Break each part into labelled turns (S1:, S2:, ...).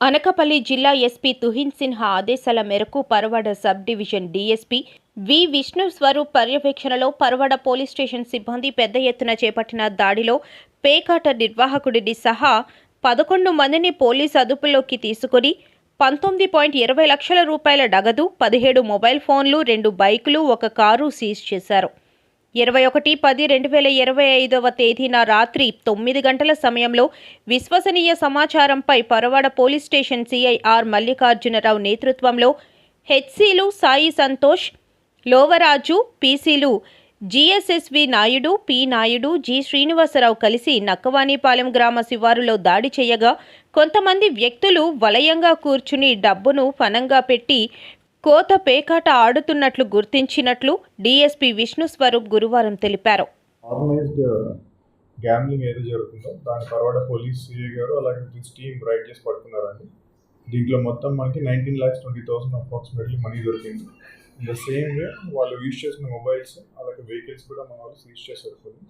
S1: అనకపల్లి జిల్లా ఎస్పీ తుహిన్ సిన్హా ఆదేశాల మేరకు Parawada sub division DSP V Vishnu Swaroop పర్యవేక్షణలో పరవాడ పోలీస్ స్టేషన్ సిబ్బంది పెద్ద ఎత్తున చేపట్టిన దాడిలో పేకాట నిర్వాహకుడిని సహా పదకొండు మందిని పోలీస్ అదుపులోకి తీసుకుని పంతొమ్మిది పాయింట్ ఇరవై లక్షల రూపాయల నగదు పదిహేడు మొబైల్ ఫోన్లు రెండు బైకులు ఒక కారు సీజ్ చేశారు. ఇరవై ఒకటి పది రెండు వేల ఇరవై ఐదవ తేదీన రాత్రి తొమ్మిది గంటల సమయంలో విశ్వసనీయ సమాచారంపై Parawada police station CI R Mallikarjunarao నేతృత్వంలో హెచ్సీలు Sai Santosh Lovaraju పీసీలు GSSV Naidu P Naidu G Srinivasarao కలిసి నక్కవాణిపాలెం గ్రామ శివారులో దాడి చేయగా కొంతమంది వ్యక్తులు వలయంగా కూర్చుని డబ్బును పనంగా పెట్టి కోత పేకాట ఆడుతున్నట్లు గుర్తించినట్లు డీఎస్పీ విష్ణు స్వరూప్ గురువారం తెలిపారు.
S2: ఆర్గనైజ్డ్ గ్యామ్లింగ్ ఏదో జరుగుతుందో దాని తర్వాత పోలీస్ సిఐ గారు అలాగే టీమ్ రైడ్ చేసి పట్టుకున్నారండి. దీంట్లో మొత్తం మనకి nineteen lakhs twenty thousand approximately money దొరికింది. ఇన్ ద సేమ్ వే వాళ్ళు యూజ్ చేసిన మొబైల్స్ అలాగే వెహికల్స్ కూడా మన వాళ్ళు సీజ్ చేశారు కొన్ని.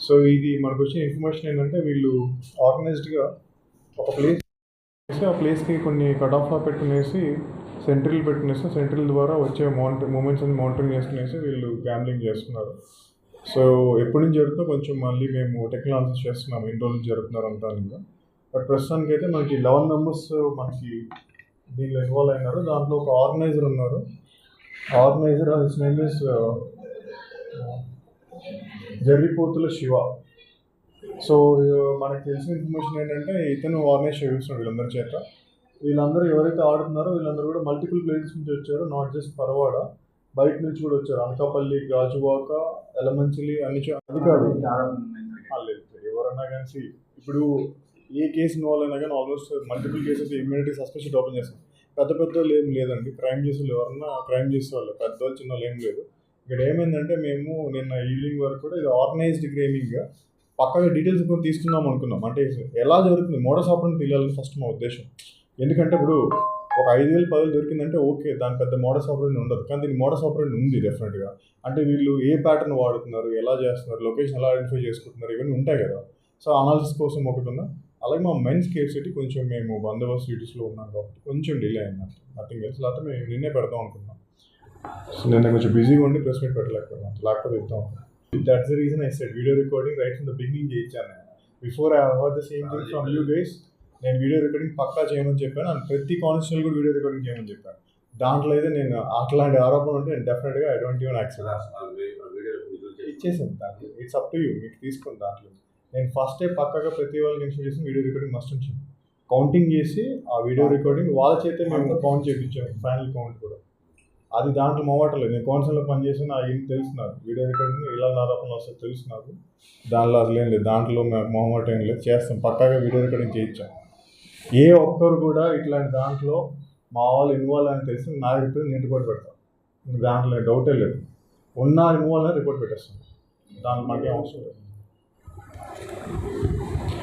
S2: సో ఇది మనకు వచ్చిన ఇన్ఫర్మేషన్ ఏంటంటే వీళ్ళు ఆర్గనైజ్డ్గా ఒక ప్లేస్ ఆ ప్లేస్కి కొన్ని కట్ ఆఫ్లా పెట్టుకునేసి సెంట్రల్ పెట్టుకునేసి సెంట్రల్ ద్వారా వచ్చే మానిటర్ మూమెంట్స్ అన్ని మానిటరింగ్ చేసుకునేసి వీళ్ళు గ్యాంబ్లింగ్ చేస్తున్నారు. సో ఎప్పటి నుంచి జరుగుతుందో కొంచెం మళ్ళీ మేము టెక్నాలజీ చేస్తున్నాము ఎన్ని రోజులు జరుగుతున్నారు అంతా ఇంకా బట్ ప్రస్తుతానికి అయితే మనకి లెవెన్ మెంబర్స్ మనకి దీనిలో ఇన్వాల్వ్ అయినారు. దాంట్లో ఒక ఆర్గనైజర్ ఉన్నారు. Organiser his name is Jarripothula Siva. So మనకు తెలిసిన ఇన్ఫర్మేషన్ ఏంటంటే ఇతను ఆర్గనైజ్ చేస్తున్నాడు వీళ్ళందరి చేత. వీళ్ళందరూ ఎవరైతే ఆడుతున్నారో వీళ్ళందరూ కూడా మల్టిపుల్ ప్లేసెస్ నుంచి వచ్చారు. నాట్ జస్ట్ పరవాడ బయట నుంచి కూడా వచ్చారు. అనకాపల్లి గాజువాక ఎలమంచిలి అన్ని అది కాదు. ఎవరన్నా కానీ ఇప్పుడు ఏ కేసు ఇన్వాల్వ్ అయినా కానీ almost multiple cases immunity suspension open చేస్తాం పెద్ద పెద్ద వాళ్ళు ఏం లేదండి. క్రైమ్ చేసే వాళ్ళు ఎవరన్నా క్రైమ్ చేసే వాళ్ళు పెద్ద వాళ్ళు చిన్న వాళ్ళు ఏం లేదు. ఇక్కడ ఏమైందంటే మేము నిన్న ఈవినింగ్ వరకు కూడా ఇది ఆర్గనైజ్డ్ గేమింగ్ పక్కగా డీటెయిల్స్ కొన్ని తీసుకుందాం అనుకున్నాం. అంటే ఎలా జరుగుతుంది? మోడస్ ఆపరేషన్ తెలియాలని ఫస్ట్ మా ఉద్దేశం. ఎందుకంటే ఇప్పుడు ఒక ఐదు వేలు పది వేలు దొరికిందంటే ఓకే దాని పెద్ద మోడస్ ఆపరేషన్ ఉండదు. కానీ దీనికి మోడస్ ఆపరేషన్ ఉంది డెఫినెట్గా అంటే వీళ్ళు ఏ ప్యాటర్న్ వాడుతున్నారు ఎలా చేస్తున్నారు లొకేషన్ ఎలా ఐడెంటిఫై చేసుకుంటున్నారు ఇవన్నీ ఉంటాయి కదా. సో అనాలిసిస్ కోసం ఒకటి ఉందా? అలాగే మా మెన్స్ కేర్ సిటీ కొంచెం మేము బందోబస్తు సిటీస్లో ఉన్నాం కాబట్టి కొంచెం డిలే అయింది నథింగ్ ఎల్స్ లేకపోతే మేము నిన్నే పెడదాం అనుకున్నాం. సో నిన్న కొంచెం బిజీగా ఉండి ప్రెస్ మీట్ పెట్టలేకపోయినా. లేకపోతే ఇద్దాం. That's the reason I said video recording right from the beginning చేయించాను before I heard the same thing from you guys నేను వీడియో రికార్డింగ్ పక్కా చేయమని చెప్పాను. అండ్ ప్రతి కాన్స్టిట్యూల్ కూడా వీడియో రికార్డింగ్ చేయమని చెప్పాను. దాంట్లో అయితే నేను అట్లాంటి ఆరోపణ ఉంటే నేను డెఫినెట్గా ఐ డోంట్ ఈవెన్ యాక్సెప్ట్ ఇచ్చేసాను దాంట్లో. ఇట్స్ అప్ టు యూ మీకు తీసుకోండి దాంట్లో. నేను ఫస్ట్ డే పక్కగా ప్రతి వాళ్ళకి ఇన్స్టాల్ చేసి వీడియో రికార్డింగ్ మస్ట్ ఉంచాను కౌంటింగ్ చేసి ఆ వీడియో రికార్డింగ్ వాళ్ళ చేతే మేము కౌంట్ చేయించాము ఫైనల్ కౌంట్ కూడా. అది దాంట్లో మొవాటలేదు నేను కౌన్సిల్లో పనిచేసి నాకు ఏం తెలుసు నాకు వీడియో రికార్డింగ్ ఇలా ఆరోపణలు వస్తే తెలుసు నాకు దానిలో అసలు ఏం లేదు. దాంట్లో మొహమాట ఏం లేదు. చేస్తాం. పక్కాగా వీడియో రికార్డింగ్ చేయించాం. ఏ ఒక్కరు కూడా ఇట్లాంటి దాంట్లో మా వాళ్ళు ఇన్వాల్వ్ అని తెలిసి నా రిపోర్ట్ నేను రిపోర్ట్ పెడతాను దాంట్లో డౌటే లేదు. ఉన్న ఇన్వాల్వ్ అని రిపోర్ట్ పెట్టేస్తాను దాంట్లో మాకేం అవసరం లేదు.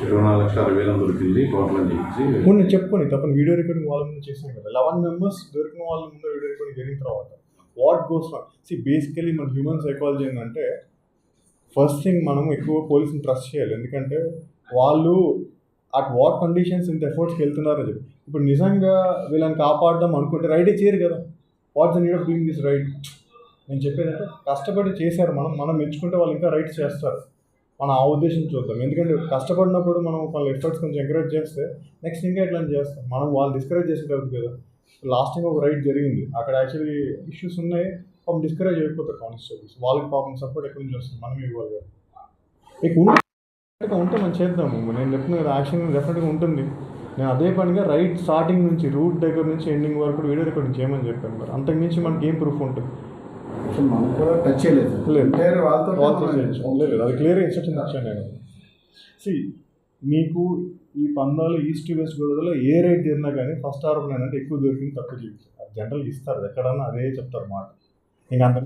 S3: ఇరవై నాలుగు లక్షల అరవై వేలు దొరికింది టోటల్ అని చెప్పేసి.
S2: కొన్ని చెప్పుకొని తప్పని వీడియో రికార్డింగ్ వాళ్ళ ముందు చేసాం కదా. లెవెన్ మెంబర్స్ దొరికిన వాళ్ళ ముందు వీడియో రికార్డింగ్ జరిగిన తర్వాత వాట్ గోస్ సి బేసికలీ మన హ్యూమన్ సైకాలజీ ఏంటంటే ఫస్ట్ థింగ్ మనం ఎక్కువ పోలీసుని ట్రస్ట్ చేయాలి. ఎందుకంటే వాళ్ళు అట్ వాట్ కండిషన్స్ ఇంత ఎఫర్ట్స్కి వెళ్తున్నారో చెప్పి. ఇప్పుడు నిజంగా వీళ్ళని కాపాడడం అనుకుంటే రైడే చేయరు కదా. What's the need of doing this right నేను చెప్పేదంటే కష్టపడి చేశారు మనం మనం మెచ్చుకుంటే వాళ్ళు ఇంకా రైట్ చేస్తారు. మనం ఆ ఉద్దేశం చూద్దాం. ఎందుకంటే కష్టపడినప్పుడు మనం వాళ్ళ ఎఫర్ట్స్ కొంచెం ఎంకరేజ్ చేస్తే నెక్స్ట్ ఇంకా ఎట్లా చేస్తాం? మనం వాళ్ళు డిస్కరేజ్ చేసేటప్పుడు కదా. లాస్ట్ టైం ఒక రైట్ జరిగింది. అక్కడ యాక్చువల్లీ ఇష్యూస్ ఉన్నాయి. పాపం డిస్కరేజ్ అయిపోతారు కానిస్టేబుల్స్. వాళ్ళకి పాపం సపోర్ట్ ఎక్కడి నుంచి వస్తుంది? మనం ఇవ్వాలి కదా. మీకు ఉంటే ఉంటే మనం చేద్దాము. నేను చెప్పిన కదా యాక్షన్ డెఫినెట్గా ఉంటుంది. నేను అదే పనిగా రైట్ స్టార్టింగ్ నుంచి రూట్ దగ్గర నుంచి ఎండింగ్ వరకు వీడియో రికార్డింగ్ చేయమని చెప్పాను మరి. అంతకుమించి మనకి ఏం ప్రూఫ్ ఉంటుంది?
S4: టచ్ చేయలేదు.
S2: లేదు.
S4: వాళ్ళతో.
S2: లేదు అది క్లియర్ ఇన్స్ట్రక్షన్ ఇచ్చాను నేను. సి మీకు ఈ పందాలు ఈస్ట్ వెస్ట్ గోదావరిలో ఏ రేట్ జరిగినా కానీ ఫస్ట్ ఆరోపణ ఏంటంటే ఎక్కువ దొరికింది తక్కువ చూపించారు అది జనరల్గా ఇస్తారు. ఎక్కడన్నా అదే చెప్తారు మాట. ఇంకా అంత